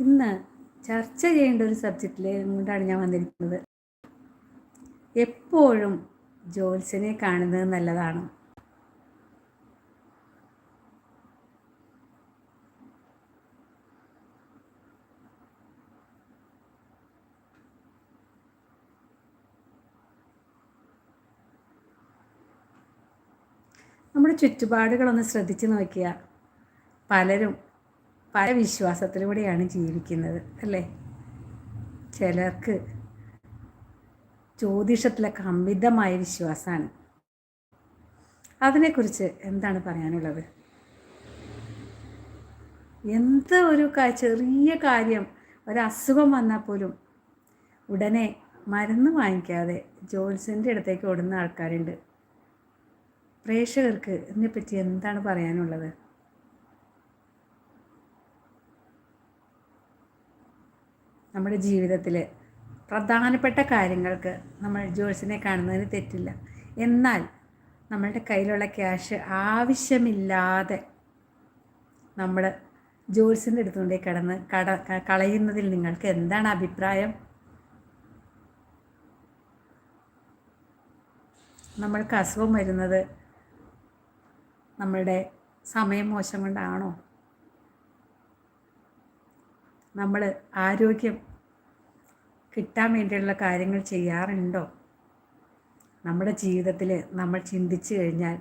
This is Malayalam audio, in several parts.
ഇന്ന് ചർച്ച ചെയ്യേണ്ട ഒരു സബ്ജക്റ്റിൽ കൊണ്ടാണ് ഞാൻ വന്നിരിക്കുന്നത്. എപ്പോഴും ജോത്സ്യനെ കാണുന്നത് നല്ലതാണ്. നമ്മുടെ ചുറ്റുപാടുകളൊന്ന് ശ്രദ്ധിച്ചു നോക്കിയാൽ പലരും പല വിശ്വാസത്തിലൂടെയാണ് ജീവിക്കുന്നത് അല്ലേ? ചിലർക്ക് ജ്യോതിഷത്തിലൊക്കെ അമിതമായ വിശ്വാസമാണ്. അതിനെക്കുറിച്ച് എന്താണ് പറയാനുള്ളത്? എന്ത് ഒരു ചെറിയ കാര്യം ഒരസുഖം വന്നാൽ പോലും ഉടനെ മരുന്ന് വാങ്ങിക്കാതെ ജോത്സ്യന്റെ അടുത്തേക്ക് ഓടുന്ന ആൾക്കാരുണ്ട്. പ്രേക്ഷകർക്ക് ഇതിനെപ്പറ്റി എന്താണ് പറയാനുള്ളത്? നമ്മുടെ ജീവിതത്തിൽ പ്രധാനപ്പെട്ട കാര്യങ്ങൾക്ക് നമ്മൾ ജോത്സ്യനെ കാണുന്നതിന് തെറ്റില്ല. എന്നാൽ നമ്മളുടെ കയ്യിലുള്ള ക്യാഷ് ആവശ്യമില്ലാതെ നമ്മൾ ജോത്സ്യന്റെ അടുത്തുകൊണ്ടേ കിടന്ന് കട കളയുന്നതിൽ നിങ്ങൾക്ക് എന്താണ് അഭിപ്രായം? നമ്മൾക്ക് അസുഖം വരുന്നത് നമ്മളുടെ സമയം മോശം കൊണ്ടാണോ? നമ്മൾ ആരോഗ്യം കിട്ടാൻ വേണ്ടിയുള്ള കാര്യങ്ങൾ ചെയ്യാറുണ്ടോ? നമ്മുടെ ജീവിതത്തിൽ നമ്മൾ ചിന്തിച്ചു കഴിഞ്ഞാൽ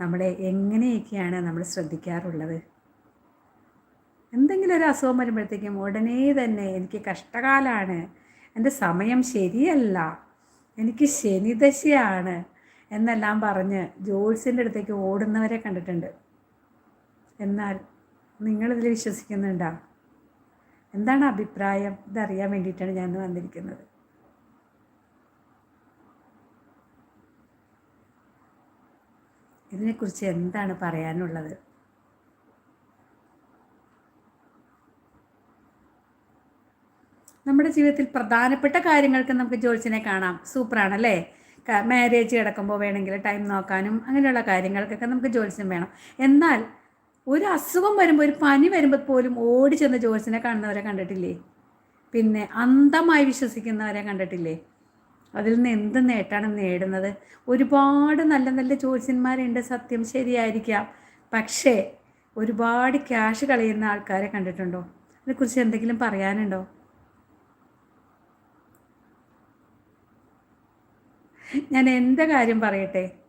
നമ്മളെ എങ്ങനെയൊക്കെയാണ് നമ്മൾ ശ്രദ്ധിക്കാറുള്ളത്? എന്തെങ്കിലും ഒരു അസുഖം വരുമ്പോഴത്തേക്കും ഉടനെ തന്നെ എനിക്ക് കഷ്ടകാലമാണ് എന്റെ സമയം ശരിയല്ല എനിക്ക് ശനിദശയാണ് എന്നെല്ലാം പറഞ്ഞ് ജോത്സ്യന്റെ അടുത്തേക്ക് ഓടുന്നവരെ കണ്ടിട്ടുണ്ട്. എന്നാൽ നിങ്ങളിതിൽ വിശ്വസിക്കുന്നുണ്ടോ? എന്താണ് അഭിപ്രായം? ഇതറിയാൻ വേണ്ടിയിട്ടാണ് ഞാൻ വന്നിരിക്കുന്നത്. ഇതിനെക്കുറിച്ച് എന്താണ് പറയാനുള്ളത്? നമ്മുടെ ജീവിതത്തിൽ പ്രധാനപ്പെട്ട കാര്യങ്ങൾക്ക് നമുക്ക് ജോത്സ്യനെ കാണാം. സൂപ്പറാണ് അല്ലേ മാരേജ് കിടക്കുമ്പോൾ വേണമെങ്കിൽ ടൈം നോക്കാനും അങ്ങനെയുള്ള കാര്യങ്ങൾക്കൊക്കെ നമുക്ക് ജോത്സ്യം വേണം. എന്നാൽ ഒരു അസുഖം വരുമ്പോൾ ഒരു പനി വരുമ്പോൾ പോലും ഓടി ചെന്ന് ജോത്സ്യനെ കാണുന്നവരെ കണ്ടിട്ടില്ലേ? പിന്നെ അന്ധമായി വിശ്വസിക്കുന്നവരെ കണ്ടിട്ടില്ലേ? അതിൽ നിന്ന് എന്ത് നേട്ടമാണ് നേടുന്നത്? ഒരുപാട് നല്ല നല്ല ജോത്സ്യന്മാരുണ്ട് സത്യം ശരിയായിരിക്കാം. പക്ഷേ ഒരുപാട് ക്യാഷ് കളയുന്ന ആൾക്കാരെ കണ്ടിട്ടുണ്ടോ? അതിനെക്കുറിച്ച് എന്തെങ്കിലും പറയാനുണ്ടോ? ഞാൻ എന്റെ കാര്യം പറയട്ടെ.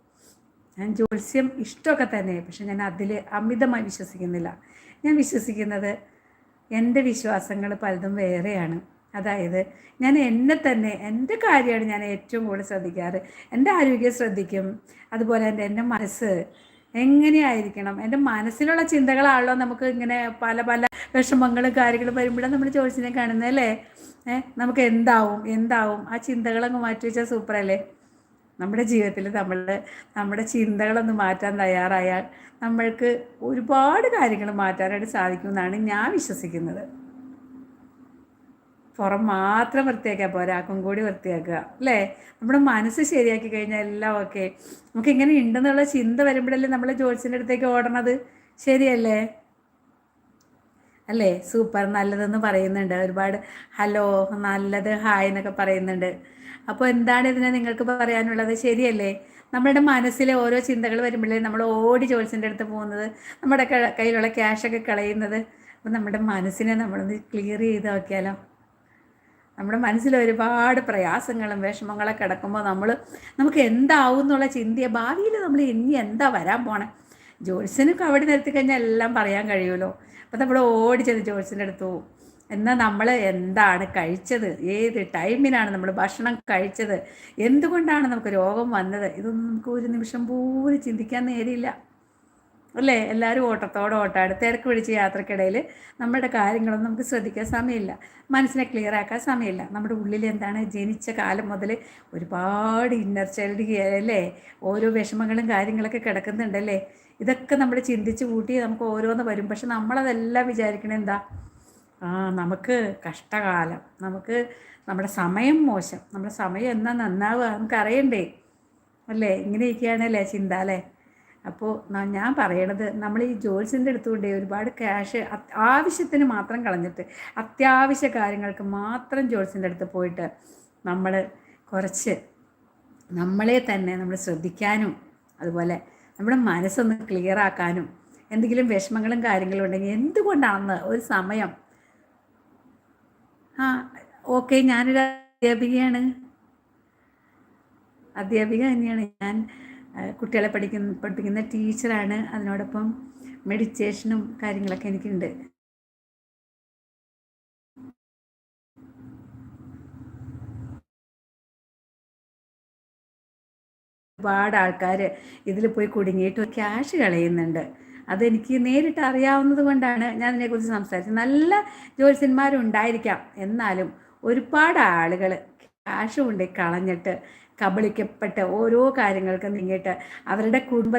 ഞാൻ ജ്യോത്സ്യം ഇഷ്ടമൊക്കെ തന്നെ പക്ഷെ ഞാൻ അതിൽ അമിതമായി വിശ്വസിക്കുന്നില്ല. ഞാൻ വിശ്വസിക്കുന്നത് എന്റെ വിശ്വാസങ്ങൾ പലതും വേറെയാണ്. അതായത് ഞാൻ എന്നെ തന്നെ എന്റെ കാര്യമാണ് ഞാൻ ഏറ്റവും കൂടുതൽ ശ്രദ്ധിക്കാറ്. എന്റെ ആരോഗ്യം ശ്രദ്ധിക്കും. അതുപോലെ തന്നെ എന്റെ മനസ്സ് എങ്ങനെയായിരിക്കണം? എന്റെ മനസ്സിലുള്ള ചിന്തകളാണല്ലോ നമുക്ക് ഇങ്ങനെ പല പല വിഷമങ്ങളും കാര്യങ്ങളും വരുമ്പോഴാണ് നമ്മൾ ജ്യോത്സ്യനെ കാണുന്നത് അല്ലേ? നമുക്ക് എന്താവും? എന്താവും? ആ ചിന്തകളങ്ങ് മാറ്റി വെച്ചാൽ സൂപ്പറല്ലേ? നമ്മുടെ ജീവിതത്തിൽ നമ്മൾ നമ്മുടെ ചിന്തകളൊന്ന് മാറ്റാൻ തയ്യാറായാൽ നമ്മൾക്ക് ഒരുപാട് കാര്യങ്ങൾ മാറ്റാനായിട്ട് സാധിക്കുമെന്നാണ് ഞാൻ വിശ്വസിക്കുന്നത്. പുറം മാത്രം വൃത്തിയാക്കിയാൽ പോരാ ആക്കും കൂടി വൃത്തിയാക്കുക അല്ലേ? നമ്മുടെ മനസ്സ് ശരിയാക്കി കഴിഞ്ഞാൽ എല്ലാം ഓക്കെ. നമുക്ക് ഇങ്ങനെ ഉണ്ടെന്നുള്ള ചിന്ത വരുമ്പോഴല്ലേ നമ്മൾ ജോത്സ്യന്റെ അടുത്തേക്ക് ഓടണത്? ശരിയല്ലേ? അല്ലേ? സൂപ്പർ നല്ലതെന്ന് പറയുന്നുണ്ട്. ഒരുപാട് ഹലോ നല്ലത് ഹായ് എന്നൊക്കെ പറയുന്നുണ്ട്. അപ്പോൾ എന്താണ് ഇതിനെ നിങ്ങൾക്ക് പറയാനുള്ളത്? ശരിയല്ലേ? നമ്മുടെ മനസ്സിലെ ഓരോ ചിന്തകൾ വരുമ്പോഴേ നമ്മൾ ഓടി ജോത്സ്യന്റെ അടുത്ത് പോകുന്നത് നമ്മുടെ കയ്യിലുള്ള ക്യാഷൊക്കെ കളയുന്നത്. അപ്പം നമ്മുടെ മനസ്സിനെ നമ്മളൊന്ന് ക്ലിയർ ചെയ്ത് നോക്കിയാലോ? നമ്മുടെ മനസ്സിൽ ഒരുപാട് പ്രയാസങ്ങളും വിഷമങ്ങളൊക്കെ കിടക്കുമ്പോൾ നമ്മൾ നമുക്ക് എന്താവും എന്നുള്ള ചിന്തയെ ഭാവിയിൽ നമ്മൾ ഇനി എന്താ വരാൻ പോണേ? ജോത്സ്യനൊക്കെ അവിടെ നിർത്തി കഴിഞ്ഞാൽ എല്ലാം പറയാൻ കഴിയുമല്ലോ. അപ്പം നമ്മൾ ഓടി ചെന്ന് ജോത്സ്യന്റെ അടുത്ത് പോകും. എന്നാൽ നമ്മൾ എന്താണ് കഴിച്ചത്? ഏത് ടൈമിനാണ് നമ്മൾ ഭക്ഷണം കഴിച്ചത്? എന്തുകൊണ്ടാണ് നമുക്ക് രോഗം വന്നത്? ഇതൊന്നും നമുക്ക് ഒരു നിമിഷം പോലും ചിന്തിക്കാൻ നേരില്ല. അല്ലേ? എല്ലാവരും ഓട്ടത്തോടെ ഓട്ടാണ് തിരക്ക് പിടിച്ച യാത്രക്കിടയിൽ നമ്മുടെ കാര്യങ്ങളൊന്നും നമുക്ക് ശ്രദ്ധിക്കാൻ സമയമില്ല. മനസ്സിനെ ക്ലിയർ ആക്കാൻ സമയമില്ല. നമ്മുടെ ഉള്ളിൽ എന്താണ് ജനിച്ച കാലം മുതൽ ഒരുപാട് ഇന്നർ ചൈൽഡ് അല്ലേ? ഓരോ വിഷമങ്ങളും കാര്യങ്ങളൊക്കെ കിടക്കുന്നുണ്ടല്ലേ ഇതൊക്കെ നമ്മൾ ചിന്തിച്ച് കൂട്ടി നമുക്ക് ഓരോന്ന് വരും. പക്ഷെ നമ്മളതെല്ലാം വിചാരിക്കണേ എന്താ? നമുക്ക് കഷ്ടകാലം. നമുക്ക് നമ്മുടെ സമയം മോശം. നമ്മുടെ സമയം എന്നാ നന്നാവുക നമുക്ക് അറിയണ്ടേ അല്ലേ? ഇങ്ങനെയൊക്കെയാണല്ലേ ചിന്ത അല്ലേ? അപ്പോൾ ഞാൻ പറയണത് നമ്മൾ ഈ ജോത്സ്യന്റെ അടുത്തുകൊണ്ട് ഒരുപാട് ക്യാഷ് ആവശ്യത്തിന് മാത്രം കളഞ്ഞിട്ട് അത്യാവശ്യ കാര്യങ്ങൾക്ക് മാത്രം ജോത്സ്യന്റെ അടുത്ത് പോയിട്ട് നമ്മൾ കുറച്ച് നമ്മളെ തന്നെ നമ്മൾ ശ്രദ്ധിക്കാനും അതുപോലെ നമ്മുടെ മനസ്സൊന്ന് ക്ലിയർ ആക്കാനും എന്തെങ്കിലും വിഷമങ്ങളും കാര്യങ്ങളും ഉണ്ടെങ്കിൽ എന്തുകൊണ്ടാണെന്ന് ഒരു സമയം ആ ഓക്കെ ഞാനൊരു അധ്യാപികയാണ്. അധ്യാപിക തന്നെയാണ് ഞാൻ. കുട്ടികളെ പഠിക്കുന്ന പഠിപ്പിക്കുന്ന ടീച്ചറാണ്. അതിനോടൊപ്പം മെഡിറ്റേഷനും കാര്യങ്ങളൊക്കെ എനിക്കുണ്ട്. ഒരുപാട് ആൾക്കാർ ഇതിൽ പോയി കുടുങ്ങിയിട്ട് ക്യാഷ് കളയുന്നുണ്ട്. അതെനിക്ക് നേരിട്ട് അറിയാവുന്നത് കൊണ്ടാണ് ഞാൻ ഇതിനെക്കുറിച്ച് സംസാരിച്ചത്. നല്ല ജ്യോത്സ്യന്മാരുണ്ടായിരിക്കാം. എന്നാലും ഒരുപാട് ആളുകൾ ക്യാഷ് കൊണ്ട് കളഞ്ഞിട്ട് കബളിക്കപ്പെട്ട് ഓരോ കാര്യങ്ങൾക്ക് നീങ്ങിയിട്ട് അവരുടെ കുടുംബ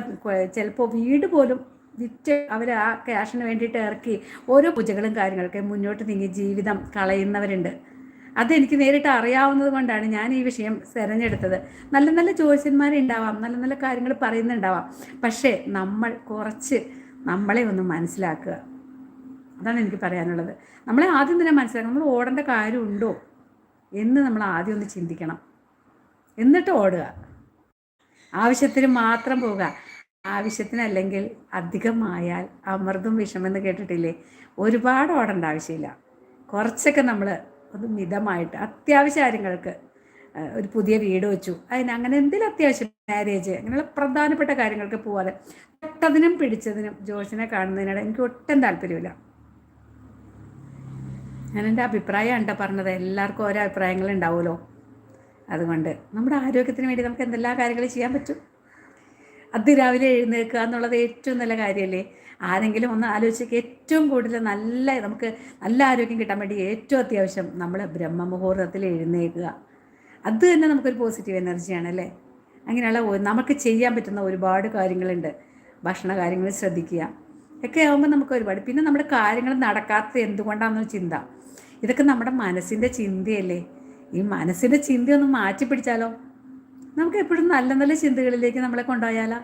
ചിലപ്പോൾ വീട് പോലും വിറ്റ് അവർ ആ ക്യാഷിന് വേണ്ടിയിട്ട് ഇറക്കി ഓരോ പൂജകളും കാര്യങ്ങളൊക്കെ മുന്നോട്ട് നീങ്ങി ജീവിതം കളയുന്നവരുണ്ട്. അതെനിക്ക് നേരിട്ട് അറിയാവുന്നത് കൊണ്ടാണ് ഞാൻ ഈ വിഷയം തിരഞ്ഞെടുത്തത്. നല്ല നല്ല ജ്യോത്സ്യന്മാരുണ്ടാവാം നല്ല നല്ല കാര്യങ്ങൾ പറയുന്നുണ്ടാവാം. പക്ഷേ നമ്മൾ കുറച്ച് നമ്മളെ ഒന്ന് മനസ്സിലാക്കുക. അതാണ് എനിക്ക് പറയാനുള്ളത്. നമ്മളെ ആദ്യം തന്നെ മനസ്സിലാക്കണം. നമ്മൾ ഓടേണ്ട കാര്യമുണ്ടോ എന്ന് നമ്മൾ ആദ്യം ഒന്ന് ചിന്തിക്കണം. എന്നിട്ട് ഓടുക. ആവശ്യത്തിന് മാത്രം പോവുക. ആവശ്യത്തിനല്ലെങ്കിൽ അധികമായാൽ അമൃതും വിഷമെന്ന് കേട്ടിട്ടില്ലേ? ഒരുപാട് ഓടേണ്ട ആവശ്യമില്ല. കുറച്ചൊക്കെ നമ്മൾ ഒന്ന് മിതമായിട്ട് അത്യാവശ്യ കാര്യങ്ങൾക്ക് ഒരു പുതിയ വീട് വെച്ചു. അതിന് അങ്ങനെ എന്തെങ്കിലും അത്യാവശ്യം മാരേജ് അങ്ങനെയുള്ള പ്രധാനപ്പെട്ട കാര്യങ്ങൾക്ക് പോവാതെ തൊട്ടതിനും പിടിച്ചതിനും ജോസിനെ കാണുന്നതിനോട് എനിക്ക് ഒട്ടും താല്പര്യമില്ല. ഞാൻ എന്റെ അഭിപ്രായം ഉണ്ടോ പറഞ്ഞത്. എല്ലാവർക്കും ഓരോ അഭിപ്രായങ്ങൾ ഉണ്ടാവുമല്ലോ. അതുകൊണ്ട് നമ്മുടെ ആരോഗ്യത്തിന് വേണ്ടി നമുക്ക് എന്തെല്ലാം കാര്യങ്ങൾ ചെയ്യാൻ പറ്റും? അതിരാവിലെ എഴുന്നേൽക്കുക എന്നുള്ളത് ഏറ്റവും നല്ല കാര്യമല്ലേ? ആരെങ്കിലും ഒന്ന് ആലോചിക്കുക ഏറ്റവും കൂടുതൽ നല്ല നമുക്ക് നല്ല ആരോഗ്യം കിട്ടാൻ വേണ്ടി ഏറ്റവും അത്യാവശ്യം നമ്മൾ ബ്രഹ്മമുഹൂർത്തത്തിൽ എഴുന്നേൽക്കുക. അത് തന്നെ നമുക്കൊരു പോസിറ്റീവ് എനർജിയാണ് അല്ലേ? അങ്ങനെയുള്ള നമുക്ക് ചെയ്യാൻ പറ്റുന്ന ഒരുപാട് കാര്യങ്ങളുണ്ട്. ഭക്ഷണ കാര്യങ്ങൾ ശ്രദ്ധിക്കുക. ഒക്കെ ആകുമ്പോൾ നമുക്ക് ഒരുപാട്. പിന്നെ നമ്മുടെ കാര്യങ്ങൾ നടക്കാത്തത് എന്തുകൊണ്ടാണെന്നൊരു ചിന്ത. ഇതൊക്കെ നമ്മുടെ മനസ്സിന്റെ ചിന്തയല്ലേ. ഈ മനസ്സിന്റെ ചിന്തയൊന്ന് മാറ്റി പിടിച്ചാലോ? നമുക്ക് എപ്പോഴും നല്ല നല്ല ചിന്തകളിലേക്ക് നമ്മളെ കൊണ്ടുപോയാലോ?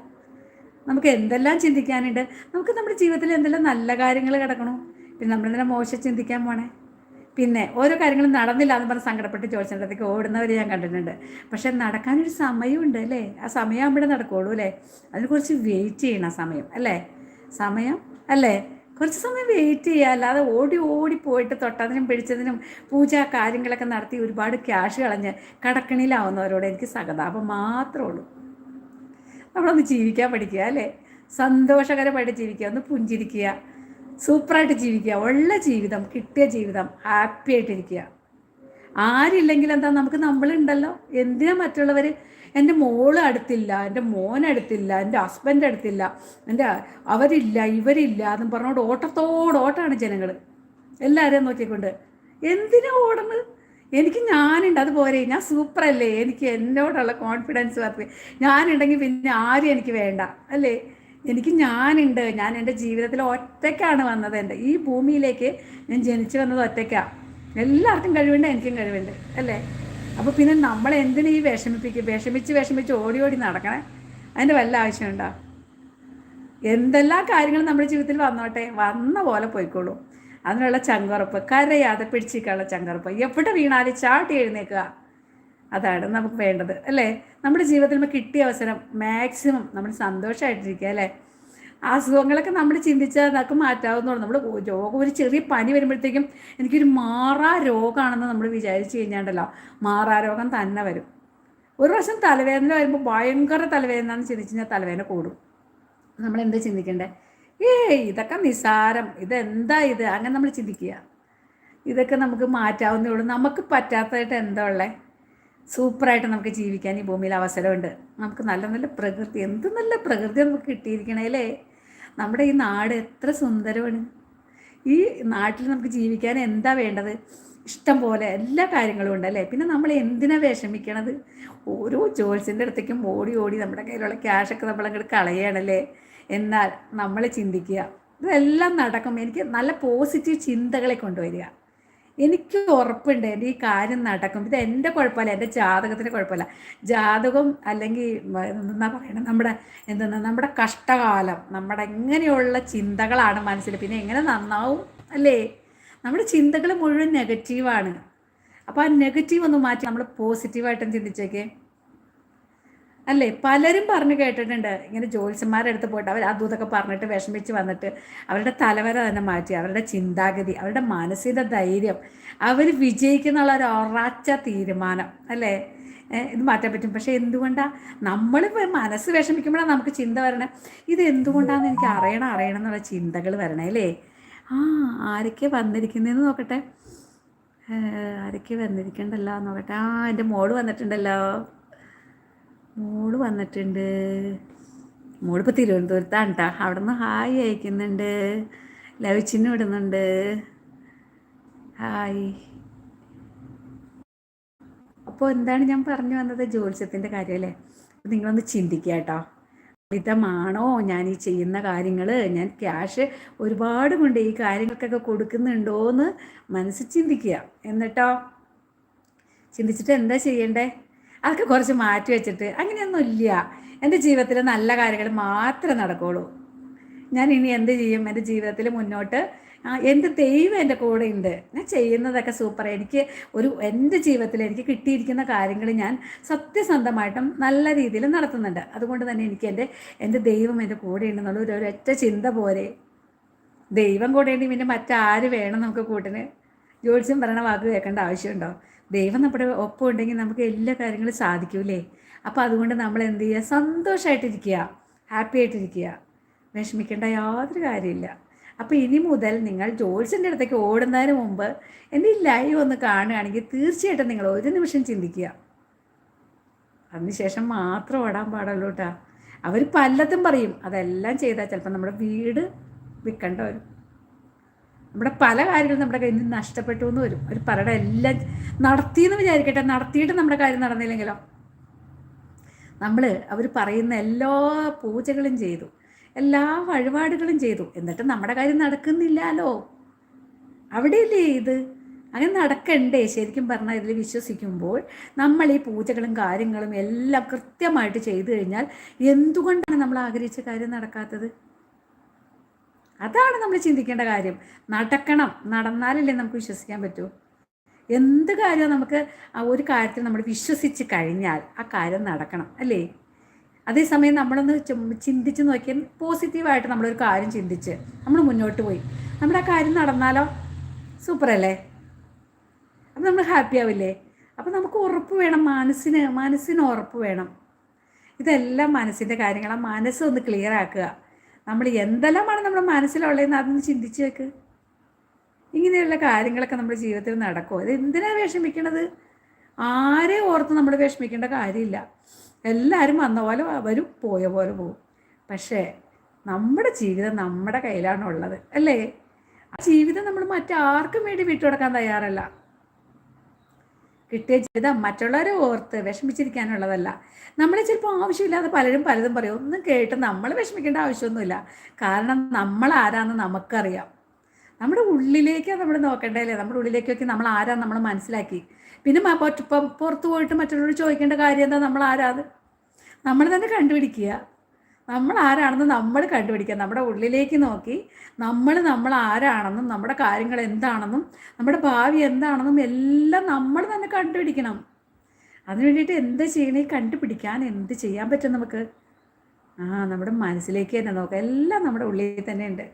നമുക്ക് എന്തെല്ലാം ചിന്തിക്കാനുണ്ട്? നമുക്ക് നമ്മുടെ ജീവിതത്തിൽ എന്തെല്ലാം നല്ല കാര്യങ്ങൾ കിടക്കണോ? പിന്നെ നമ്മളെന്തെല്ലാം മോശം ചിന്തിക്കാൻ പോണേ? പിന്നെ ഓരോ കാര്യങ്ങളും നടന്നില്ല എന്ന് പറഞ്ഞ് സങ്കടപ്പെട്ട് ചോദിച്ചിടത്തേക്ക് ഓടുന്നവർ ഞാൻ കണ്ടിട്ടുണ്ട്. പക്ഷെ നടക്കാനൊരു സമയമുണ്ട് അല്ലേ? ആ സമയമാകുമ്പോഴേ നടക്കുകയുള്ളൂ അല്ലേ? അതിന് കുറച്ച് വെയിറ്റ് ചെയ്യണം സമയം അല്ലേ? സമയം അല്ലേ? കുറച്ച് സമയം വെയിറ്റ് ചെയ്യുക. അല്ലാതെ ഓടി ഓടി പോയിട്ട് തൊട്ടതിനും പിടിച്ചതിനും പൂജ കാര്യങ്ങളൊക്കെ നടത്തി ഒരുപാട് ക്യാഷ് കളഞ്ഞ് കടക്കണിയിലാവുന്നവരോട് എനിക്ക് സഹതാപം മാത്രമേ ഉള്ളൂ. നമ്മളൊന്ന് ജീവിക്കാൻ പഠിക്കുക അല്ലേ? സന്തോഷകരമായിട്ട് ജീവിക്കുക. ഒന്ന് പുഞ്ചിരിക്കുക. സൂപ്പറായിട്ട് ജീവിക്കുക. ഉള്ള ജീവിതം കിട്ടിയ ജീവിതം ഹാപ്പി ആയിട്ടിരിക്കുക. ആരില്ലെങ്കിൽ എന്താ നമുക്ക് നമ്മളുണ്ടല്ലോ. എന്തിനാ മറ്റുള്ളവർ എന്റെ മോൾ അടുത്തില്ല എന്റെ മോൻ അടുത്തില്ല എന്റെ ഹസ്ബൻഡ് അടുത്തില്ല എന്റെ അവരില്ല ഇവരില്ല എന്നും പറഞ്ഞുകൊണ്ട് ഓട്ടത്തോട് ഓട്ടാണ് ജനങ്ങൾ എല്ലാവരെയും നോക്കിക്കൊണ്ട് എന്തിനാ ഓടുന്നത്? എനിക്ക് ഞാനുണ്ട് അതുപോലെ ഞാൻ സൂപ്പറല്ലേ. എനിക്ക് എന്നോടുള്ള കോൺഫിഡൻസ് വർക്ക് ഞാനുണ്ടെങ്കിൽ പിന്നെ ആരും എനിക്ക് വേണ്ട അല്ലേ? എനിക്ക് ഞാനുണ്ട്. ഞാൻ എന്റെ ജീവിതത്തിൽ ഒറ്റയ്ക്കാണ് വന്നത്. എന്റെ ഈ ഭൂമിയിലേക്ക് ഞാൻ ജനിച്ചു വന്നത് ഒറ്റയ്ക്കാണ് എല്ലാവർക്കും കഴിവുണ്ട് എനിക്കും കഴിവുണ്ട് അല്ലേ? അപ്പോൾ പിന്നെ നമ്മൾ എന്തിനു ഈ വിഷമിപ്പിക്കും വിഷമിച്ച് വിഷമിച്ച് ഓടി ഓടി നടക്കണേ? അതിന്റെ വല്ല ആവശ്യമുണ്ടോ? എന്തെല്ലാം കാര്യങ്ങളും നമ്മുടെ ജീവിതത്തിൽ വന്നോട്ടെ? വന്ന പോലെ പോയിക്കോളൂ. അതിനുള്ള ചങ്കുറപ്പ് കരയാതെ പിടിച്ചിരിക്കാനുള്ള ചങ്കുറപ്പ്. എവിടെ വീണാലും ചാട്ടി എഴുന്നേക്കുക. അതാണ് നമുക്ക് വേണ്ടത് അല്ലേ? നമ്മുടെ ജീവിതത്തിൽ കിട്ടിയ അവസരം മാക്സിമം നമ്മൾ സന്തോഷമായിട്ടിരിക്കുക അല്ലേ? അസുഖങ്ങളൊക്കെ നമ്മൾ ചിന്തിച്ചാൽ അതൊക്കെ മാറ്റാവുന്നതാണ്. നമ്മൾ രോഗം ഒരു ചെറിയ പനി വരുമ്പോഴത്തേക്കും എനിക്കൊരു മാറാ രോഗമാണെന്ന് നമ്മൾ വിചാരിച്ചു കഴിഞ്ഞാണ്ടല്ലോ മാറാ രോഗം തന്നെ വരും. ഒരു പ്രാവശ്യം തലവേദന വരുമ്പോൾ ഭയങ്കര തലവേദന എന്ന് ചിന്തിച്ചു കഴിഞ്ഞാൽ തലവേദന കൂടും. നമ്മൾ എന്ത് ചിന്തിക്കണ്ടേ? ഏയ് ഇതൊക്കെ നിസാരം ഇതെന്താ ഇത്? അങ്ങനെ നമ്മൾ ചിന്തിക്കുക. ഇതൊക്കെ നമുക്ക് മാറ്റാവുന്നേ ഉള്ളൂ. നമുക്ക് പറ്റാത്തതായിട്ട് എന്താ ഉള്ളത് സൂപ്പറായിട്ട് നമുക്ക് ജീവിക്കാൻ ഈ ഭൂമിയിൽ അവസരമുണ്ട്. നമുക്ക് നല്ല നല്ല പ്രകൃതി എന്ത് നല്ല പ്രകൃതി നമുക്ക് കിട്ടിയിരിക്കണേലേ നമ്മുടെ ഈ നാട് എത്ര സുന്ദരമാണ്. ഈ നാട്ടിൽ നമുക്ക് ജീവിക്കാൻ എന്താ വേണ്ടത്? ഇഷ്ടം പോലെ എല്ലാ കാര്യങ്ങളും ഉണ്ട് അല്ലേ? പിന്നെ നമ്മൾ എന്തിനാ വിഷമിക്കണത്? ഓരോ ജോൽസിന്റെ അടുത്തേക്കും ഓടി ഓടി നമ്മുടെ കയ്യിലുള്ള ക്യാഷൊക്കെ നമ്മൾ അങ്ങോട്ട് കളയണല്ലേ എന്നാൽ നമ്മൾ ചിന്തിക്കുക. ഇതെല്ലാം നടക്കും എനിക്ക് നല്ല പോസിറ്റീവ് ചിന്തകളെ കൊണ്ടുവരിക. എനിക്ക് ഉറപ്പുണ്ട്. എന്റെ ഈ കാര്യം നടക്കും. ഇത് എന്റെ കുഴപ്പമില്ല. എന്റെ ജാതകത്തിന്റെ കുഴപ്പമില്ല. ജാതകം അല്ലെങ്കിൽ എന്താ പറയണത് നമ്മുടെ എന്തെന്നാ? നമ്മുടെ കഷ്ടകാലം. നമ്മുടെ എങ്ങനെയുള്ള ചിന്തകളാണ് മനസ്സിൽ. പിന്നെ എങ്ങനെ നന്നാവും അല്ലേ? നമ്മുടെ ചിന്തകൾ മുഴുവൻ നെഗറ്റീവാണ്. അപ്പോൾ ആ നെഗറ്റീവ് ഒന്ന് മാറ്റി നമ്മൾ പോസിറ്റീവായിട്ടും ചിന്തിച്ചേക്കേ. അല്ലേ? പലരും പറഞ്ഞു കേട്ടിട്ടുണ്ട്. ഇങ്ങനെ ജ്യോത്സ്യന്മാരുടെ അടുത്ത് പോയിട്ട് അവർ അതും ഇതൊക്കെ പറഞ്ഞിട്ട് വിഷമിച്ച് വന്നിട്ട് അവരുടെ തലവര തന്നെ മാറ്റി അവരുടെ ചിന്താഗതി അവരുടെ മാനസിക ധൈര്യം അവർ വിജയിക്കുന്നുള്ള ഒരു ഉറച്ച തീരുമാനം അല്ലേ? ഇത് മാറ്റാൻ പറ്റും. പക്ഷേ എന്തുകൊണ്ടാണ് നമ്മൾ മനസ്സ് വിഷമിക്കുമ്പോഴാണ് നമുക്ക് ചിന്ത വരണേ. ഇത് എന്തുകൊണ്ടാണെന്ന് എനിക്ക് അറിയണം അറിയണം എന്നുള്ള ചിന്തകൾ വരണേ അല്ലേ? ആ ആരൊക്കെ വന്നിരിക്കുന്നതെന്ന് നോക്കട്ടെ. ആരൊക്കെ വന്നിരിക്കണ്ടല്ലോ നോക്കട്ടെ. ആ എന്റെ മോൾ വന്നിട്ടുണ്ടല്ലോ. മോൾ വന്നിട്ടുണ്ട്. മോളിപ്പോൾ തിരുവനന്തപുരത്താണ് കേട്ടോ അവിടെ നിന്ന് ഹായ് അയക്കുന്നുണ്ട്. ലവിച്ചിന് വിടുന്നുണ്ട്. ഹായ്. അപ്പോൾ എന്താണ് ഞാൻ പറഞ്ഞു വന്നത്? ജ്യോത്സ്യത്തിന്റെ കാര്യമല്ലേ നിങ്ങളൊന്ന് ചിന്തിക്കുക കേട്ടോ മിതമാണോ ഞാൻ ഈ ചെയ്യുന്ന കാര്യങ്ങൾ ഞാൻ ക്യാഷ് ഒരുപാട് കൊണ്ട് ഈ കാര്യങ്ങൾക്കൊക്കെ കൊടുക്കുന്നുണ്ടോ എന്ന് മനസ്സിൽ ചിന്തിക്കുക. എന്നിട്ടോ? ചിന്തിച്ചിട്ട് എന്താ ചെയ്യണ്ടേ? അതൊക്കെ കുറച്ച് മാറ്റി വെച്ചിട്ട് അങ്ങനെയൊന്നും ഇല്ല. എന്റെ ജീവിതത്തിൽ നല്ല കാര്യങ്ങൾ മാത്രം നടക്കുകയുള്ളൂ ഞാൻ ഇനി എന്ത് ചെയ്യും? എന്റെ ജീവിതത്തിൽ മുന്നോട്ട് എന്റെ ദൈവം എന്റെ കൂടെ ഉണ്ട്. ഞാൻ ചെയ്യുന്നതൊക്കെ സൂപ്പർ എനിക്ക് ഒരു എന്റെ ജീവിതത്തിൽ എനിക്ക് കിട്ടിയിരിക്കുന്ന കാര്യങ്ങൾ ഞാൻ സത്യസന്ധമായിട്ടും നല്ല രീതിയിൽ നടത്തുന്നുണ്ട്. അതുകൊണ്ട് തന്നെ എനിക്ക് എന്റെ എന്റെ ദൈവം എന്റെ കൂടെ ഉണ്ടെന്നുള്ള ഒരു ഒരൊറ്റ ചിന്ത പോരെ. ദൈവം കൂടെ ഉണ്ടെങ്കിൽ പിന്നെ മറ്റാര് വേണം നമുക്ക് കൂട്ടിന്? ജോത്സ്യം പറയണ വാക്ക് കേൾക്കേണ്ട ആവശ്യമുണ്ടോ? ദൈവം നമ്മുടെ ഒപ്പം ഉണ്ടെങ്കിൽ നമുക്ക് എല്ലാ കാര്യങ്ങളും സാധിക്കൂലേ അപ്പോൾ അതുകൊണ്ട് നമ്മൾ എന്ത് ചെയ്യുക? സന്തോഷമായിട്ടിരിക്കുക ഹാപ്പി ആയിട്ടിരിക്കുക. വിഷമിക്കേണ്ട യാതൊരു കാര്യമില്ല. അപ്പോൾ ഇനി മുതൽ നിങ്ങൾ ജോത്സ്യന്റെ അടുത്തേക്ക് ഓടുന്നതിന് മുമ്പ് എന്റെ ഈ ലൈവ് ഒന്ന് കാണുകയാണെങ്കിൽ തീർച്ചയായിട്ടും നിങ്ങൾ ഒരു നിമിഷം ചിന്തിക്കുക. അതിനുശേഷം മാത്രം ഓടാൻ പാടുള്ളൂ കേട്ടോ. അവർ പലതും പറയും. അതെല്ലാം ചെയ്താൽ ചിലപ്പോൾ നമ്മുടെ വീട് വിൽക്കേണ്ട വരും. നമ്മുടെ പല കാര്യങ്ങളും നമ്മുടെ കയ്യിൽ നിന്ന് നഷ്ടപ്പെട്ടു എന്ന് വരും. ഒരു പറയുടെ എല്ലാം നടത്തിയെന്ന് വിചാരിക്കട്ടെ. നടത്തിയിട്ട് നമ്മുടെ കാര്യം നടന്നില്ലെങ്കിലോ? നമ്മൾ അവർ പറയുന്ന എല്ലാ പൂജകളും ചെയ്തു. എല്ലാ വഴിപാടുകളും ചെയ്തു. എന്നിട്ട് നമ്മുടെ കാര്യം നടക്കുന്നില്ലല്ലോ. അവിടെയല്ലേ ഇത്? അങ്ങനെ നടക്കണ്ടേ. ശരിക്കും പറഞ്ഞാൽ ഇതിൽ വിശ്വസിക്കുമ്പോൾ നമ്മൾ ഈ പൂജകളും കാര്യങ്ങളും എല്ലാം കൃത്യമായിട്ട് ചെയ്തു കഴിഞ്ഞാൽ എന്തുകൊണ്ടാണ് നമ്മൾ ആഗ്രഹിച്ച കാര്യം നടക്കാത്തത്? അതാണ് നമ്മൾ ചിന്തിക്കേണ്ട കാര്യം. നടക്കണം. നടന്നാലല്ലേ നമുക്ക് വിശ്വസിക്കാൻ പറ്റൂ. എന്ത് കാര്യവും നമുക്ക് ആ ഒരു കാര്യത്തിൽ നമ്മൾ വിശ്വസിച്ച് കഴിഞ്ഞാൽ ആ കാര്യം നടക്കണം അല്ലേ? അതേസമയം നമ്മളൊന്ന് ചിന്തിച്ച് നോക്കിയാൽ പോസിറ്റീവായിട്ട് നമ്മളൊരു കാര്യം ചിന്തിച്ച് നമ്മൾ മുന്നോട്ട് പോയി. നമ്മുടെ ആ കാര്യം നടന്നാലോ? സൂപ്പർ അല്ലേ അപ്പം നമ്മൾ ഹാപ്പി ആവില്ലേ? അപ്പം നമുക്ക് ഉറപ്പ് വേണം മനസ്സിന് മനസ്സിന് ഉറപ്പ് വേണം. ഇതെല്ലാം മനസ്സിന്റെ കാര്യങ്ങളാണ് മനസ്സൊന്ന് ക്ലിയർ ആക്കുക. നമ്മൾ എന്തെല്ലാമാണ് നമ്മുടെ മനസ്സിലുള്ളതെന്ന് അതൊന്ന് ചിന്തിച്ച് വെക്ക്. ഇങ്ങനെയുള്ള കാര്യങ്ങളൊക്കെ നമ്മുടെ ജീവിതത്തിൽ നടക്കുമോ ഇത് എന്തിനാണ് വിഷമിക്കണത്? ആരെ ഓർത്ത് നമ്മൾ വിഷമിക്കേണ്ട കാര്യമില്ല. എല്ലാവരും വന്ന പോലെ വരും പോയ പോലെ പോകും പക്ഷേ നമ്മുടെ ജീവിതം നമ്മുടെ കയ്യിലാണുള്ളത് അല്ലേ? ആ ജീവിതം നമ്മൾ മറ്റാർക്കും വേണ്ടി വിട്ടുകൊടുക്കാൻ തയ്യാറല്ല. കിട്ടിയ ജീവിതം മറ്റുള്ളവരെ ഓർത്ത് വിഷമിച്ചിരിക്കാനുള്ളതല്ല. നമ്മളെ ചിലപ്പോൾ ആവശ്യമില്ലാതെ പലരും പലതും പറയും. ഒന്നും കേട്ട് നമ്മൾ വിഷമിക്കേണ്ട ആവശ്യമൊന്നുമില്ല. കാരണം നമ്മൾ ആരാണെന്ന് നമുക്കറിയാം. നമ്മുടെ ഉള്ളിലേക്കാണ് നമ്മൾ നോക്കേണ്ടതല്ലേ? നമ്മുടെ ഉള്ളിലേക്കൊക്കെ നമ്മൾ ആരാന്ന് നമ്മൾ മനസ്സിലാക്കി. പിന്നെ പുറത്ത് പോയിട്ട് മറ്റുള്ളവരോട് ചോദിക്കേണ്ട കാര്യം എന്താ? നമ്മൾ ആരാത് നമ്മൾ തന്നെ കണ്ടുപിടിക്കുക. നമ്മൾ ആരാണെന്ന് നമ്മൾ കണ്ടുപിടിക്കുക. നമ്മുടെ ഉള്ളിലേക്ക് നോക്കി നമ്മൾ നമ്മൾ ആരാണെന്നും നമ്മുടെ കാര്യങ്ങൾ എന്താണെന്നും നമ്മുടെ ഭാവി എന്താണെന്നും എല്ലാം നമ്മൾ തന്നെ കണ്ടുപിടിക്കണം. അതിന് വേണ്ടിയിട്ട് എന്ത് ചെയ്യണേ കണ്ടുപിടിക്കാൻ എന്ത് ചെയ്യാൻ പറ്റും നമുക്ക്? ആ നമ്മുടെ മനസ്സിലേക്ക് തന്നെ നോക്കാം എല്ലാം നമ്മുടെ ഉള്ളിൽ തന്നെ ഉണ്ട്.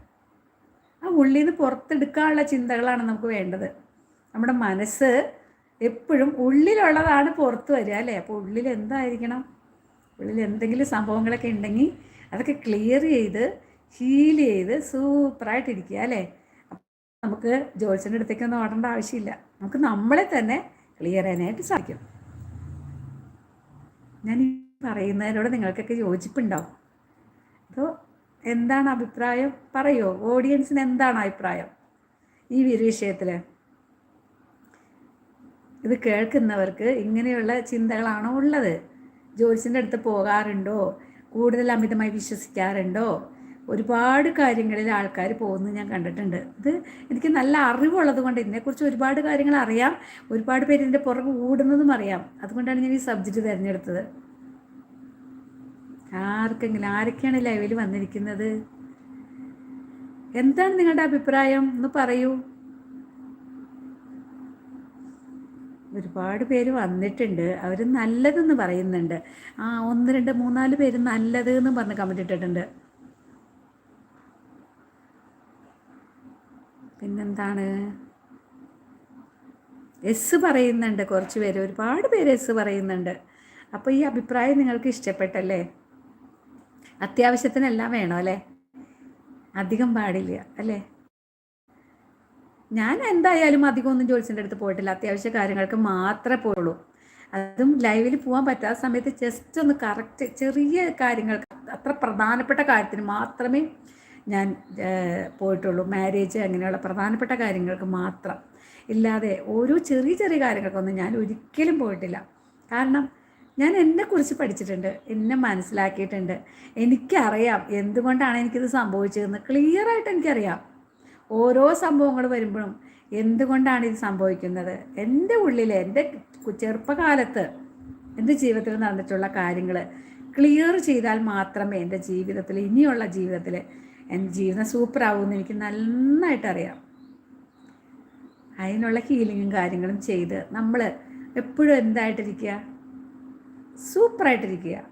ആ ഉള്ളിൽ നിന്ന് പുറത്തെടുക്കാനുള്ള ചിന്തകളാണ് നമുക്ക് വേണ്ടത്. നമ്മുടെ മനസ്സ് എപ്പോഴും ഉള്ളിലുള്ളതാണ് പുറത്ത് വരിക അല്ലേ? അപ്പോൾ ഉള്ളിൽ എന്തായിരിക്കണം? ഉള്ളിൽ എന്തെങ്കിലും സംഭവങ്ങളൊക്കെ ഉണ്ടെങ്കിൽ അതൊക്കെ ക്ലിയർ ചെയ്ത് ഹീൽ ചെയ്ത് സൂപ്പറായിട്ടിരിക്കുക അല്ലേ? നമുക്ക് ജോത്സ്യന്റെ അടുത്തേക്കൊന്നും ഓടേണ്ട ആവശ്യമില്ല. നമുക്ക് നമ്മളെ തന്നെ ക്ലിയർ ചെയ്യാനായിട്ട് സാധിക്കും. ഞാൻ ഈ പറയുന്നതിനോട് നിങ്ങൾക്കൊക്കെ യോജിപ്പുണ്ടാവും അപ്പോൾ എന്താണ് അഭിപ്രായം? പറയോ? ഓഡിയൻസിന് എന്താണ് അഭിപ്രായം? ഈ വിഷയത്തിൽ ഇത് കേൾക്കുന്നവർക്ക് ഇങ്ങനെയുള്ള ചിന്തകളാണോ ഉള്ളത്? ജോത്സ്യന്റെ അടുത്ത് പോകാറുണ്ടോ? കൂടുതൽ അമിതമായി വിശ്വസിക്കാറുണ്ടോ? ഒരുപാട് കാര്യങ്ങളിൽ ആൾക്കാർ പോകുന്നത് ഞാൻ കണ്ടിട്ടുണ്ട്. ഇത് എനിക്ക് നല്ല അറിവുള്ളത് കൊണ്ട് ഇതിനെക്കുറിച്ച് ഒരുപാട് കാര്യങ്ങൾ അറിയാം. ഒരുപാട് പേര് ഇതിന്റെ പുറകെ ഓടുന്നതും അറിയാം. അതുകൊണ്ടാണ് ഞാൻ ഈ സബ്ജക്റ്റ് തിരഞ്ഞെടുത്തത്. ആർക്കെങ്കിലും ആരൊക്കെയാണ് ലൈവിൽ വന്നിരിക്കുന്നത്? എന്താണ് നിങ്ങളുടെ അഭിപ്രായം? ഒന്ന് പറയൂ. ഒരുപാട് പേര് വന്നിട്ടുണ്ട്. അവർ നല്ലതെന്ന് പറയുന്നുണ്ട്. ആ ഒന്ന് രണ്ട് മൂന്നാൽ പേര് നല്ലത് എന്ന് പറഞ്ഞ് കമന്റ് ഇട്ടിട്ടുണ്ട്. പിന്നെന്താണ്? എസ് പറയുന്നുണ്ട് കുറച്ച് പേര്. ഒരുപാട് പേര് എസ് പറയുന്നുണ്ട്. അപ്പോൾ ഈ അഭിപ്രായം നിങ്ങൾക്ക് ഇഷ്ടപ്പെട്ടല്ലേ? അത്യാവശ്യത്തിനെല്ലാം വേണം അല്ലേ? അധികം പാടില്ല അല്ലേ? ഞാൻ എന്തായാലും അധികം ഒന്നും ജോലിസിന്റെ അടുത്ത് പോയിട്ടില്ല. അത്യാവശ്യ കാര്യങ്ങൾക്ക് മാത്രമേ പോയുള്ളൂ അതും ലൈവിൽ പോകാൻ പറ്റാത്ത സമയത്ത് ജസ്റ്റ് ഒന്ന് കറക്റ്റ് ചെറിയ കാര്യങ്ങൾക്ക് അത്ര പ്രധാനപ്പെട്ട കാര്യത്തിന് മാത്രമേ ഞാൻ പോയിട്ടുള്ളൂ. മാരേജ് അങ്ങനെയുള്ള പ്രധാനപ്പെട്ട കാര്യങ്ങൾക്ക് മാത്രം. ഇല്ലാതെ ഓരോ ചെറിയ ചെറിയ കാര്യങ്ങൾക്കൊന്നും ഞാൻ ഒരിക്കലും പോയിട്ടില്ല. കാരണം ഞാൻ എന്നെക്കുറിച്ച് പഠിച്ചിട്ടുണ്ട്. എന്നെ മനസ്സിലാക്കിയിട്ടുണ്ട്. എനിക്കറിയാം എന്തുകൊണ്ടാണ് എനിക്കിത് സംഭവിച്ചതെന്ന്. ക്ലിയറായിട്ട് എനിക്കറിയാം. ഓരോ സംഭവങ്ങൾ വരുമ്പോഴും എന്തുകൊണ്ടാണ് ഇത് സംഭവിക്കുന്നത്? എന്റെ ഉള്ളിൽ എന്റെ ചെറുപ്പകാലത്ത് എന്റെ ജീവിതത്തിൽ നടന്നിട്ടുള്ള കാര്യങ്ങൾ ക്ലിയർ ചെയ്താൽ മാത്രമേ എന്റെ ജീവിതത്തിൽ ഇനിയുള്ള ജീവിതത്തിൽ എന്റെ ജീവിതം സൂപ്പറാവുമെന്ന് എനിക്ക് നന്നായിട്ട് അറിയാം. അതിനുള്ള ഹീലിങ്ങും കാര്യങ്ങളും ചെയ്ത് നമ്മൾ എപ്പോഴും എന്തായിട്ടിരിക്കുക? സൂപ്പറായിട്ടിരിക്കുക.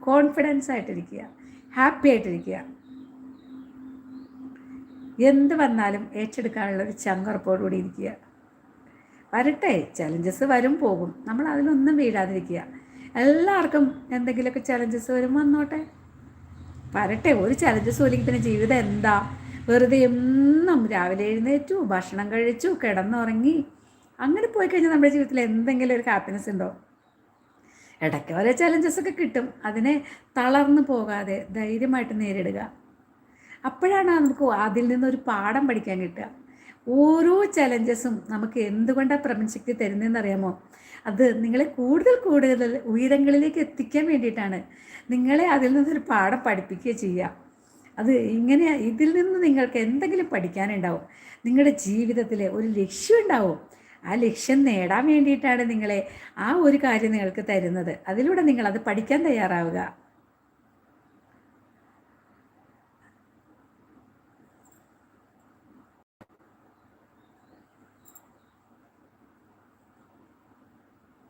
കോൺഫിഡൻസ് ആയിട്ടിരിക്കുക. ഹാപ്പി ആയിട്ടിരിക്കുക. എന്ത് വന്നാലും ഏറ്റെടുക്കാനുള്ള ഒരു ചങ്കുറപ്പോടുകൂടി ഇരിക്കുക. വരട്ടെ ചലഞ്ചസ് വരും പോകും. നമ്മൾ അതിലൊന്നും വീഴാതിരിക്കുക. എല്ലാവർക്കും എന്തെങ്കിലുമൊക്കെ ചലഞ്ചസ് വരും വന്നോട്ടെ. വരട്ടെ ഒരു ചലഞ്ചസ് ഒലിക്ക് പിന്നെ ജീവിതം എന്താ? വെറുതെ എന്നും രാവിലെ എഴുന്നേറ്റു ഭക്ഷണം കഴിച്ചു കിടന്നുറങ്ങി. അങ്ങനെ പോയി കഴിഞ്ഞാൽ നമ്മുടെ ജീവിതത്തിൽ എന്തെങ്കിലും ഒരു ഹാപ്പിനെസ് ഉണ്ടോ? ഇടയ്ക്ക് ഓരോ ചലഞ്ചസ് ഒക്കെ കിട്ടും. അതിനെ തളർന്നു പോകാതെ ധൈര്യമായിട്ട് നേരിടുക. അപ്പോഴാണ് നമുക്ക് അതിൽ നിന്നൊരു പാഠം പഠിക്കാൻ കിട്ടുക. ഓരോ ചലഞ്ചസും നമുക്ക് എന്തുകൊണ്ടാണ് പ്രപഞ്ചശക്തി തരുന്നതെന്ന് അറിയാമോ? അത് നിങ്ങളെ കൂടുതൽ കൂടുതൽ ഉയരങ്ങളിലേക്ക് എത്തിക്കാൻ വേണ്ടിയിട്ടാണ് നിങ്ങളെ അതിൽ നിന്നൊരു പാഠം പഠിപ്പിക്കുക ചെയ്യുക. അത് ഇങ്ങനെ ഇതിൽ നിന്ന് നിങ്ങൾക്ക് എന്തെങ്കിലും പഠിക്കാനുണ്ടാവും. നിങ്ങളുടെ ജീവിതത്തിൽ ഒരു ലക്ഷ്യം ഉണ്ടാവും. ആ ലക്ഷ്യം നേടാൻ വേണ്ടിയിട്ടാണ് നിങ്ങളെ ആ ഒരു കാര്യം നിങ്ങൾക്ക് തരുന്നത്. അതിലൂടെ നിങ്ങൾ അത് പഠിക്കാൻ തയ്യാറാവുക.